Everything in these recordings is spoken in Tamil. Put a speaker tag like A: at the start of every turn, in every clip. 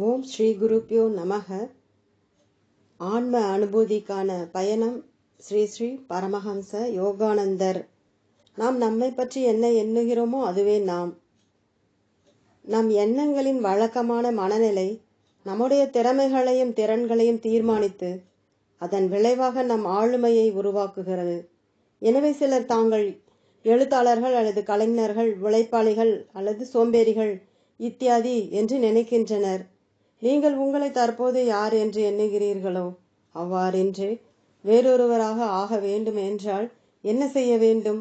A: ஓம் ஸ்ரீ குருப்பியோ நமக. ஆன்ம அனுபூதிக்கான பயணம் ஸ்ரீ ஸ்ரீ பரமஹம்ச யோகானந்தர். நாம் நம்மை பற்றி என்ன எண்ணுகிறோமோ அதுவே நாம். நம் எண்ணங்களின் வழக்கமான மனநிலை நம்முடைய திறமைகளையும் திறன்களையும் தீர்மானித்து அதன் விளைவாக நம் ஆளுமையை உருவாக்குகிறது. எனவே சிலர் தாங்கள் எழுத்தாளர்கள் அல்லது கலைஞர்கள் உழைப்பாளிகள் அல்லது சோம்பேறிகள் இத்தியாதி என்று நினைக்கின்றனர். நீங்கள் உங்களை தற்போது யார் என்று எண்ணுகிறீர்களோ அவ்வாறென்று வேறொருவராக ஆக வேண்டும் என்றால் என்ன செய்ய வேண்டும்?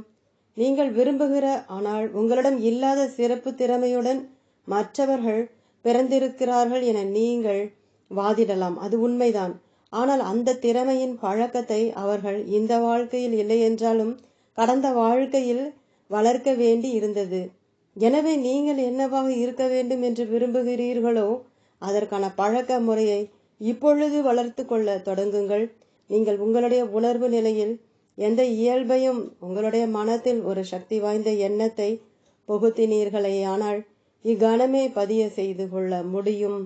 A: நீங்கள் விரும்புகிற ஆனால் உங்களிடம் இல்லாத சிறப்பு திறமையுடன் மற்றவர்கள் பிறந்திருக்கிறார்கள் என நீங்கள் வாதிடலாம். அது உண்மைதான். ஆனால் அந்த திறமையின் பழக்கத்தை அவர்கள் இந்த வாழ்க்கையில் இல்லை என்றாலும் கடந்த வாழ்க்கையில் வளர்க்க வேண்டி இருந்தது. எனவே நீங்கள் என்னவாக இருக்க வேண்டும் என்று விரும்புகிறீர்களோ அதற்கான பழக்க முறையை இப்பொழுது வளர்த்து கொள்ள தொடங்குங்கள். நீங்கள் உங்களுடைய உணர்வு நிலையில் எந்த இயல்பையும் உங்களுடைய மனத்தில் ஒரு சக்தி வாய்ந்த எண்ணத்தை புகுத்தினீர்களே ஆனால் இக்கணமே பதிய செய்து கொள்ள முடியும்.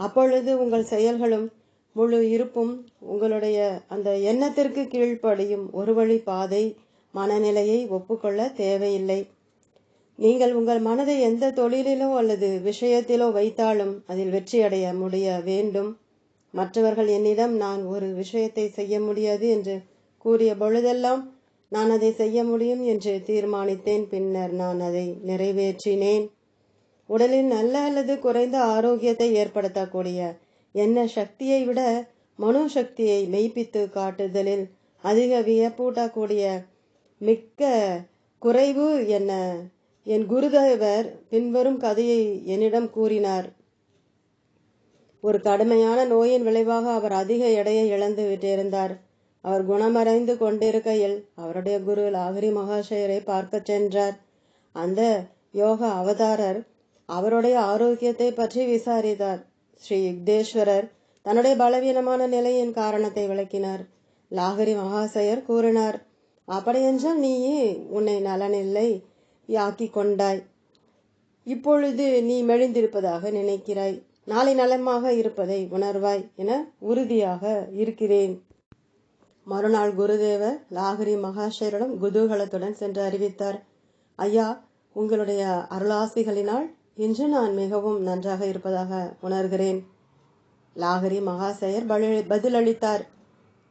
A: அப்பொழுது உங்கள் செயல்களும் முழு இருப்பும் உங்களுடைய அந்த எண்ணத்திற்கு கீழ்ப்படியும் ஒரு வழி பாதை மனநிலையை ஒப்புக்கொள்ள தேவையில்லை. நீங்கள் உங்கள் மனதை எந்த தொழிலிலோ அல்லது விஷயத்திலோ வைத்தாலும் அதில் வெற்றியடைய முடிய வேண்டும். மற்றவர்கள் என்னிடம் நான் ஒரு விஷயத்தை செய்ய முடியாது என்று கூறிய பொழுதெல்லாம் நான் அதை செய்ய முடியும் என்று தீர்மானித்தேன். பின்னர் நான் அதை நிறைவேற்றினேன். உடலில் நல்ல அல்லது குறைந்த ஆரோக்கியத்தை ஏற்படுத்தக்கூடிய என்ன சக்தியை விட மனோசக்தியை மெய்ப்பித்து காட்டுதலில் அதிக வியப்பூட்டக்கூடிய மிக்க குறைவு என்ன? என் குருதேவர் பின்வரும் கதையை என்னிடம் கூறினார். ஒரு கடுமையான நோயின் விளைவாக அவர் அதிக எடையை இழந்து விட்டிருந்தார். அவர் குணமடைந்து கொண்டிருக்கையில் அவருடைய குரு லாகிரி மகாஷயரை பார்க்க சென்றார். அந்த யோக அவதாரர் அவருடைய ஆரோக்கியத்தை பற்றி விசாரித்தார். ஸ்ரீ யுக்தேஸ்வரர் தன்னுடைய பலவீனமான நிலையின் காரணத்தை விளக்கினார். லாகரி மகாசயர் கூறினார் அப்படியென்றால் நீயே உன்னை நலனில்லை யாக்கி கொண்டாய் இப்பொழுது நீ மெழிந்திருப்பதாக நினைக்கிறாய். நாளை நலமாக இருப்பதை உணர்வாய் என உறுதியாக இருக்கிறேன். மறுநாள் குருதேவர் லாகரி மகாஷரிடம் குதூகலத்துடன் சென்று அறிவித்தார். ஐயா உங்களுடைய அருளாசிகளினால் இன்று நான் மிகவும் நன்றாக இருப்பதாக உணர்கிறேன் லாகரி மகாசயர் பதிலளித்தார்.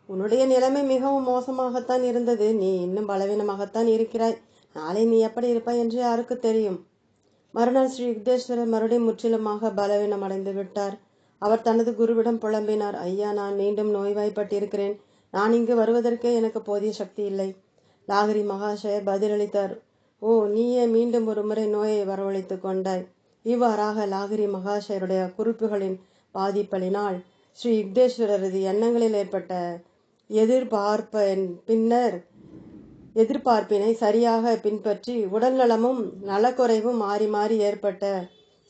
A: உன்னுடைய நிலைமை மிகவும் மோசமாகத்தான் இருந்தது. நீ இன்னும் பலவீனமாகத்தான் இருக்கிறாய். நாளை நீ எப்படி இருப்பாய் என்று யாருக்கு தெரியும்? மறுநாள் ஸ்ரீ யுக்தேஸ்வரர் மறுபடியும் முற்றிலுமாக பலவீனம் அடைந்து விட்டார். அவர் தனது குருவிடம் புலம்பினார். ஐயா நான் மீண்டும் நோய்வாய்ப்பட்டிருக்கிறேன். நான் இங்கு வருவதற்கே எனக்கு போதிய சக்தி இல்லை லாகிரி மகாஷயர் பதிலளித்தார். ஓ நீயே மீண்டும் ஒரு முறை நோயை வரவழைத்து கொண்டாய் இவ்வாறாக லாகிரி மகாஷயருடைய குறிப்புகளின் பாதிப்பலினால் ஸ்ரீ யுக்தேஸ்வரரது எண்ணங்களில் ஏற்பட்ட எதிர்பார்ப்பின் பின்னர் எதிர்பார்ப்பினை சரியாக பின்பற்றி உடல்நலமும் நலக்குறைவும் மாறி மாறி ஏற்பட்ட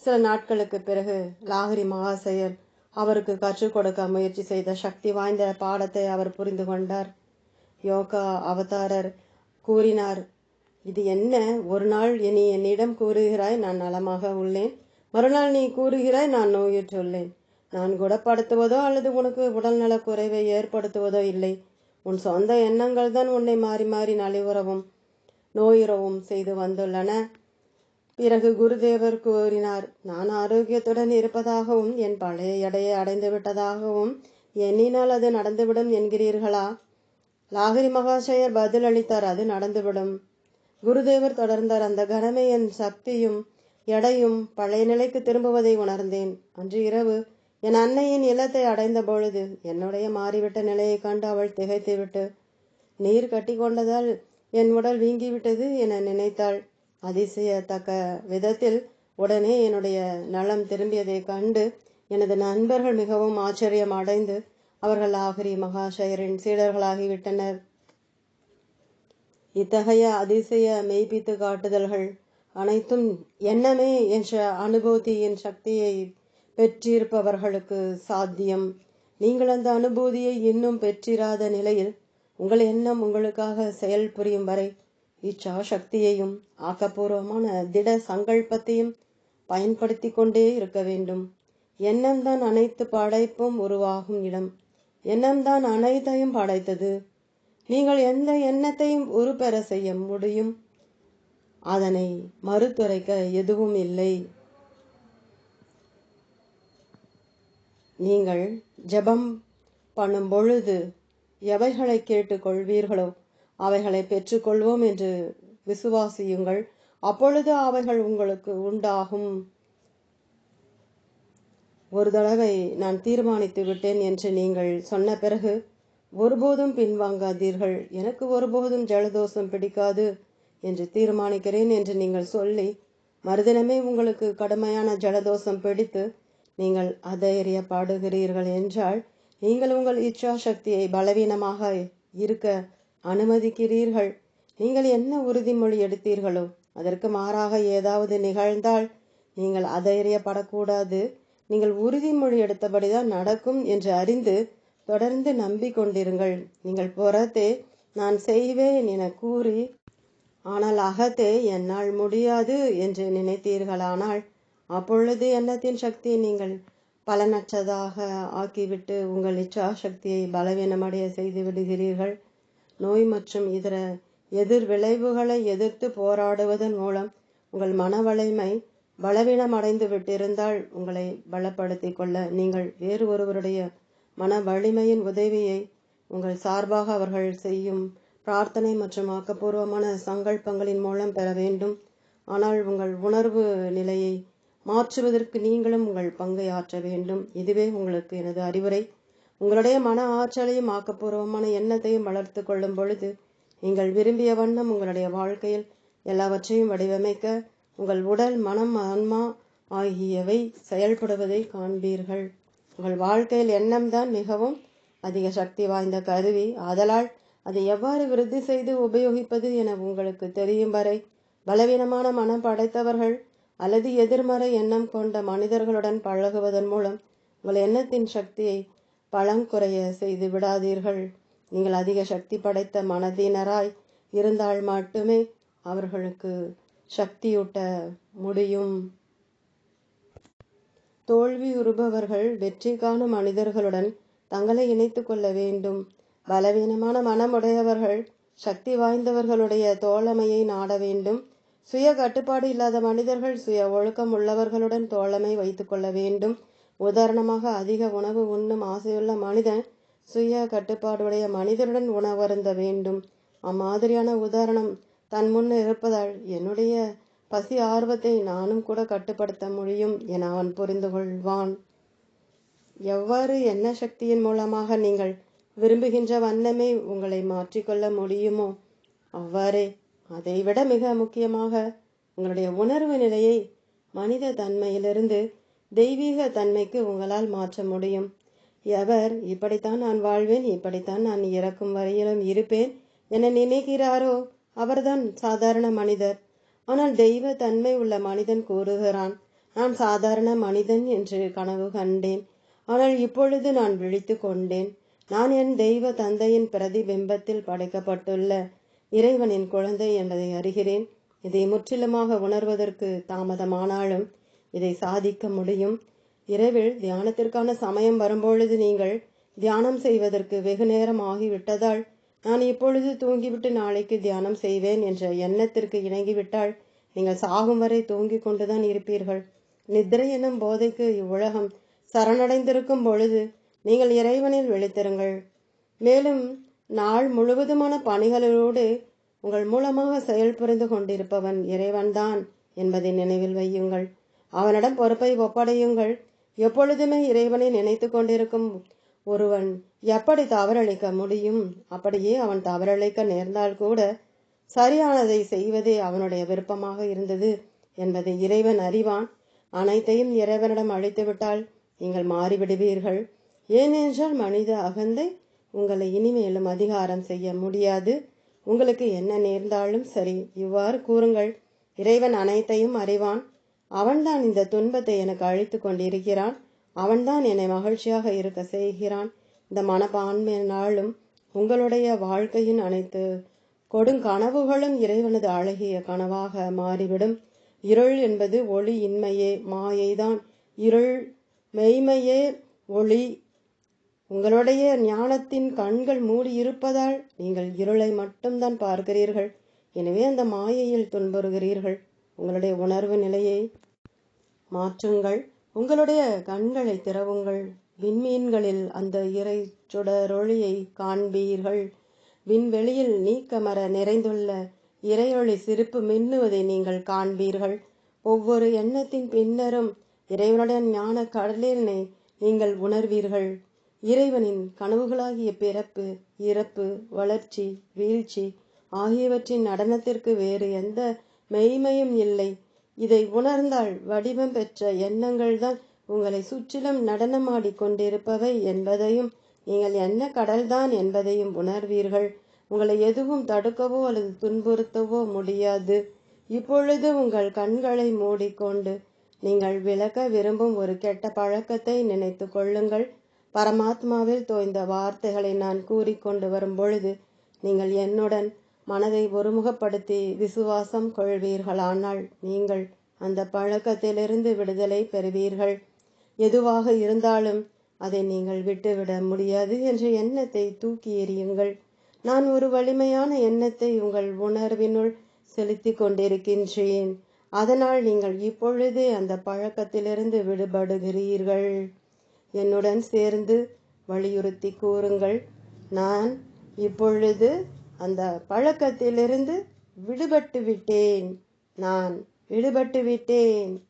A: சில நாட்களுக்கு பிறகு லாகிரி மகாசெயல் அவருக்கு கற்றுக் கொடுக்க முயற்சி செய்த சக்தி வாய்ந்த பாடத்தை அவர் புரிந்து கொண்டார். யோகா அவதாரர் கூறினார் இது என்ன? ஒரு நாள் இனி என்னிடம் கூறுகிறாய் நான் நலமாக உள்ளேன். மறுநாள் நீ கூறுகிறாய் நான் நோயுற்றுள்ளேன். நான் குணப்படுத்துவதோ அல்லது உனக்கு உடல்நலக் குறைவை ஏற்படுத்துவதோ இல்லை. உன் சொந்த எண்ணங்கள் தான் உன்னை மாறி மாறி நலிவுறவும் நோயுறவும் செய்து வந்துள்ளன. பிறகு குருதேவர் கூறினார் நான் ஆரோக்கியத்துடன் இருப்பதாகவும் என் பழைய எடையை அடைந்து விட்டதாகவும் எண்ணினால் அது நடந்துவிடும் என்கிறீர்களா? லாகிரி மகாசயர் பதில் அளித்தார் அது நடந்துவிடும். குருதேவர் தொடர்ந்தார் அந்த கனமே என் சக்தியும் எடையும் பழைய நிலைக்கு திரும்புவதை உணர்ந்தேன். அன்று இரவு என் அன்னையின் இல்லத்தை அடைந்த பொழுது என்னுடைய மாறிவிட்ட நிலையை கண்டு அவள் திகைத்துவிட்டு நீர் கட்டி கொண்டதால் என் உடல் வீங்கிவிட்டது என நினைத்தாள். அதிசயத்தக்க விதத்தில் உடனே என்னுடைய நலம் திரும்பியதை கண்டு எனது நண்பர்கள் மிகவும் ஆச்சரியம் அடைந்து அவர்கள் ஆகிரி மகாஷயரின் சீடர்களாகிவிட்டனர். இத்தகைய அதிசய மெய்ப்பித்து காட்டுதல்கள் அனைத்தும் என்னமே என்ற அனுபூதியின் சக்தியை பெற்றிருப்பவர்களுக்கு சாத்தியம். நீங்கள் அந்த அனுபூதியை இன்னும் பெற்றிராத நிலையில் உங்கள் எண்ணம் உங்களுக்காக செயல் புரியும் வரை இச்சா சக்தியையும் ஆக்கப்பூர்வமான திட சங்கல்பத்தையும் பயன்படுத்தி கொண்டே இருக்க வேண்டும். எண்ணம்தான் அனைத்து படைப்பும் உருவாகும் இடம். எண்ணம்தான் அனைத்தையும் படைத்தது. நீங்கள் எந்த எண்ணத்தையும் உருப்பெற செய்ய முடியும். அதனை மறுத்துரைக்க எதுவும் இல்லை. நீங்கள் ஜெபம் பண்ணும் பொழுது எவைகளை கேட்டுக்கொள்வீர்களோ அவைகளை பெற்றுக்கொள்வோம் என்று விசுவாசியுங்கள். அப்பொழுது அவைகள் உங்களுக்கு உண்டாகும். ஒரு தடவை நான் தீர்மானித்து விட்டேன் என்று நீங்கள் சொன்ன பிறகு ஒருபோதும் பின்வாங்காதீர்கள். எனக்கு ஒருபோதும் ஜலதோஷம் பிடிக்காது என்று தீர்மானிக்கிறேன் என்று நீங்கள் சொல்லி மறுதினமே உங்களுக்கு கடுமையான ஜலதோஷம் பிடித்து நீங்கள் அதேரியப்படுகிறீர்கள் என்றால் நீங்கள் உங்கள் இச்சா சக்தியை பலவீனமாக இருக்க அனுமதிக்கிறீர்கள். நீங்கள் என்ன உறுதிமொழி எடுத்தீர்களோ அதற்கு மாறாக ஏதாவது நிகழ்ந்தால் நீங்கள் அதைரியப்படக்கூடாது நீங்கள் உறுதிமொழி எடுத்தபடிதான் நடக்கும் என்று அறிந்து தொடர்ந்து நம்பிக்கொண்டிருங்கள். நீங்கள் புறத்தே நான் செய்வேன் என கூறி ஆனால் அகத்தே என்னால் முடியாது என்று நினைத்தீர்களானால் அப்பொழுது எண்ணத்தின் சக்தியை நீங்கள் பலனற்றதாக ஆக்கிவிட்டு உங்கள் இச்சா சக்தியை பலவீனமடைய செய்து விடுகிறீர்கள். நோய் மற்றும் இதர எதிர் விளைவுகளை எதிர்த்து போராடுவதன் மூலம் உங்கள் மன வலிமை பலவீனமடைந்து விட்டிருந்தால் உங்களை பலப்படுத்திக் கொள்ள நீங்கள் வேறு ஒருவருடைய மன வலிமையின் உதவியை உங்கள் சார்பாக அவர்கள் செய்யும் பிரார்த்தனை மற்றும் ஆக்கப்பூர்வமான சங்கல்பங்களின் மூலம் பெற வேண்டும். ஆனால் உங்கள் உணர்வு நிலையை மாற்றுவதற்கு நீங்களும் உங்கள் பங்கை ஆற்ற வேண்டும். இதுவே உங்களுக்கு எனது அறிவுரை. உங்களுடைய மன ஆற்றலையும் ஆக்கப்பூர்வமான எண்ணத்தையும் வளர்த்து கொள்ளும் பொழுது நீங்கள் விரும்பிய வண்ணம் உங்களுடைய வாழ்க்கையில் எல்லாவற்றையும் வடிவமைக்க உங்கள் உடல் மனம் ஆன்மா ஆகியவை செயல்படுவதை காண்பீர்கள். உங்கள் வாழ்க்கையில் எண்ணம்தான் மிகவும் அதிக சக்தி வாய்ந்த கருவி. ஆதலால் அதை எவ்வாறு விருத்தி செய்து உபயோகிப்பது என உங்களுக்கு தெரியும் வரை பலவீனமான மனம் படைத்தவர்கள் அல்லது எதிர்மறை எண்ணம் கொண்ட மனிதர்களுடன் பழகுவதன் மூலம் உங்கள் எண்ணத்தின் சக்தியை பழங்குறைய செய்து விடாதீர்கள். நீங்கள் அதிக சக்தி படைத்த மனதினராய் இருந்தால் மட்டுமே அவர்களுக்கு சக்தியூட்ட முடியும். தோல்வியுறுபவர்கள் வெற்றி காணும் மனிதர்களுடன் தங்களை இணைத்து கொள்ள வேண்டும். பலவீனமான மனமுடையவர்கள் சக்தி வாய்ந்தவர்களுடைய தோழமையை நாட வேண்டும். சுய கட்டுப்பாடு இல்லாத மனிதர்கள் சுய ஒழுக்கம் உள்ளவர்களுடன் தோழமை வைத்துக் கொள்ள வேண்டும். உதாரணமாக அதிக உணவு உண்ணும் ஆசையுள்ள மனிதன் சுய கட்டுப்பாடுடைய மனிதருடன் உணவருந்த வேண்டும். அம்மாதிரியான உதாரணம் தன் முன் இருப்பதால் என்னுடைய பசி ஆர்வத்தை நானும் கூட கட்டுப்படுத்த முடியும் என அவன் புரிந்து கொள்வான். எவ்வாறு என்ன சக்தியின் மூலமாக நீங்கள் விரும்புகின்ற வண்ணமே உங்களை மாற்றிக்கொள்ள முடியுமோ அவ்வாறே. அதைவிட மிக முக்கியமாக உங்களுடைய உணர்வு நிலையை மனித தன்மையிலிருந்து தெய்வீக தன்மைக்கு உங்களால் மாற்ற முடியும். எவர் இப்படித்தான் நான் வாழ்வேன் இப்படித்தான் நான் இறக்கும் வரையிலும் இருப்பேன் என நினைக்கிறாரோ அவர்தான் சாதாரண மனிதர். ஆனால் தெய்வ தன்மை உள்ள மனிதன் கூறுகிறான் நான் சாதாரண மனிதன் என்று கனவு கண்டேன். ஆனால் இப்பொழுது நான் விழித்து கொண்டேன். நான் என் தெய்வ தந்தையின் பிரதிபிம்பத்தில் படைக்கப்பட்டுள்ள இறைவனின் குழந்தை என்பதை அறிகிறேன். இதை முற்றிலுமாக உணர்வதற்கு தாமதமானாலும் இதை சாதிக்க முடியும். இரவில் தியானத்திற்கான சமயம் வரும்பொழுது நீங்கள் தியானம் செய்வதற்கு வெகு நேரம் ஆகிவிட்டதால் நான் இப்பொழுது தூங்கிவிட்டு நாளைக்கு தியானம் செய்வேன் என்ற எண்ணத்திற்கு இணங்கிவிட்டால் நீங்கள் சாகும் வரை தூங்கிக் கொண்டுதான் இருப்பீர்கள். நித்திரை எனும் போதைக்கு இவ்வுலகம் சரணடைந்திருக்கும் பொழுது நீங்கள் இறைவனில் விழித்திருங்கள். மேலும் நாள் முழுவதுமான பணிகளோடு உங்கள் மூலமாக செயல்புரிந்து கொண்டிருப்பவன் இறைவன்தான் என்பதை நினைவில் வையுங்கள். அவனிடம் பொறுப்பை ஒப்படையுங்கள். எப்பொழுதுமே இறைவனை நினைத்து கொண்டிருக்கும் ஒருவன் எப்படி தவறளிக்க முடியும்? அப்படியே அவன் தவறளிக்க நேர்ந்தால் கூட சரியானதை செய்வதே அவனுடைய விருப்பமாக இருந்தது என்பதை இறைவன் அறிவான். அனைத்தையும் இறைவனிடம் அழைத்துவிட்டால் நீங்கள் மாறிவிடுவீர்கள். ஏனென்றால் மனித அகந்தை உங்களை இனிமேலும் அதிகாரம் செய்ய முடியாது. உங்களுக்கு என்ன நேர்ந்தாலும் சரி இவ்வாறு கூறுங்கள். இறைவன் அனைத்தையும் அறிவான். அவன்தான் இந்த துன்பத்தை எனக்கு அழித்து கொண்டிருக்கிறான். அவன்தான் என்னை மகிழ்ச்சியாக இருக்க செய்கிறான். இந்த மனப்பான்மையினாலும் உங்களுடைய வாழ்க்கையின் அனைத்து கொடுங்கனவுகளும் இறைவனது அழகிய கனவாக மாறிவிடும். இருள் என்பது ஒளி இன்மையே மாயைதான். இருள் மெய்மையே ஒளி உங்களுடைய ஞானத்தின் கண்கள் மூடி இருப்பதால் நீங்கள் இருளை மட்டும்தான் பார்க்கிறீர்கள். எனவே அந்த மாயையில் துன்புறுகிறீர்கள். உங்களுடைய உணர்வு நிலையை மாற்றுங்கள். உங்களுடைய கண்களை திறவுங்கள். விண்மீன்களில் அந்த இறை சுடரொளியை காண்பீர்கள். விண்வெளியில் நீக்கமர நிறைந்துள்ள இறையொளி சிரிப்பு மின்னுவதை நீங்கள் காண்பீர்கள். ஒவ்வொரு எண்ணத்தின் பின்னரும் இறைவனுடைய ஞான கடலினை நீங்கள் உணர்வீர்கள். இறைவனின் கனவுகளாகிய பிறப்பு இறப்பு வளர்ச்சி வீழ்ச்சி ஆகியவற்றின் நடனத்திற்கு வேறு எந்த மெய்மையும் இல்லை. இதை உணர்ந்தால் வடிவம் பெற்ற எண்ணங்கள்தான் உங்களை சுற்றிலும் நடனமாடி கொண்டிருப்பவை என்பதையும் நீங்கள் என்ன கடல்தான் என்பதையும் உணர்வீர்கள். உங்களை எதுவும் தடுக்கவோ அல்லது துன்புறுத்தவோ முடியாது. இப்பொழுது உங்கள் கண்களை மூடிக்கொண்டு நீங்கள் விளக்க விரும்பும் ஒரு கெட்ட பழக்கத்தை நினைத்து கொள்ளுங்கள். பரமாத்மாவில் தோய்ந்த வார்த்தைகளை நான் கூறிக்கொண்டு வரும் பொழுது நீங்கள் என்னுடன் மனதை ஒருமுகப்படுத்தி விசுவாசம் கொள்வீர்களானால் நீங்கள் அந்த பழக்கத்திலிருந்து விடுதலை பெறுவீர்கள். எதுவாக இருந்தாலும் அதை நீங்கள் விட்டுவிட முடியாது என்ற எண்ணத்தை தூக்கி எறியுங்கள். நான் ஒரு வலிமையான எண்ணத்தை உங்கள் உணர்வினுள் செலுத்தி கொண்டிருக்கின்றேன். அதனால் நீங்கள் இப்பொழுதே அந்த பழக்கத்திலிருந்து விடுபடுகிறீர்கள். என்னுடன் சேர்ந்து வலியுறுத்தி கூறுங்கள். நான் இப்பொழுது அந்த பழக்கத்திலிருந்து விடுபட்டு விட்டேன். நான் விடுபட்டு விட்டேன்.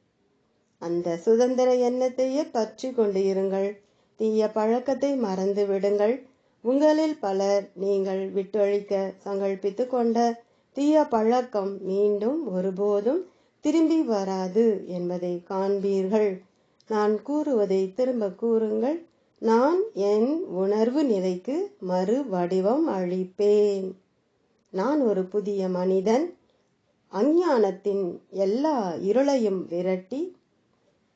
A: அந்த சுதந்திர எண்ணத்தையே பற்றி கொண்டு இருங்கள் தீய பழக்கத்தை மறந்து விடுங்கள். உங்களில் பலர் நீங்கள் விட்டொழிக்க சங்கல்பித்து கொண்ட தீய பழக்கம் மீண்டும் ஒருபோதும் திரும்பி வராது என்பதை காண்பீர்கள். நான் கூறுவதை திரும்ப கூறுங்கள். நான் என் உணர்வு நிலைக்கு மறு வடிவம் அளிப்பேன். நான் ஒரு புதிய மனிதன். அஞ்ஞானத்தின் எல்லா இருளையும் விரட்டி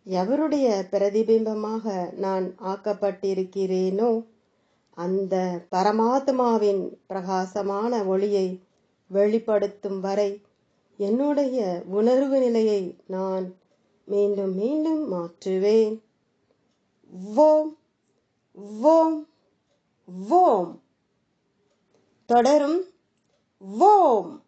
A: எவருடைய பிரதிபிம்பமாக நான் ஆக்கப்பட்டிருக்கிறேனோ அந்த பரமாத்மாவின் பிரகாசமான ஒளியை வெளிப்படுத்தும் வரை என்னுடைய உணர்வு நிலையை நான் மீண்டும் மீண்டும் மாற்றுவேன். ஓம் ஓம் ஓம் தொடரும். ஓம்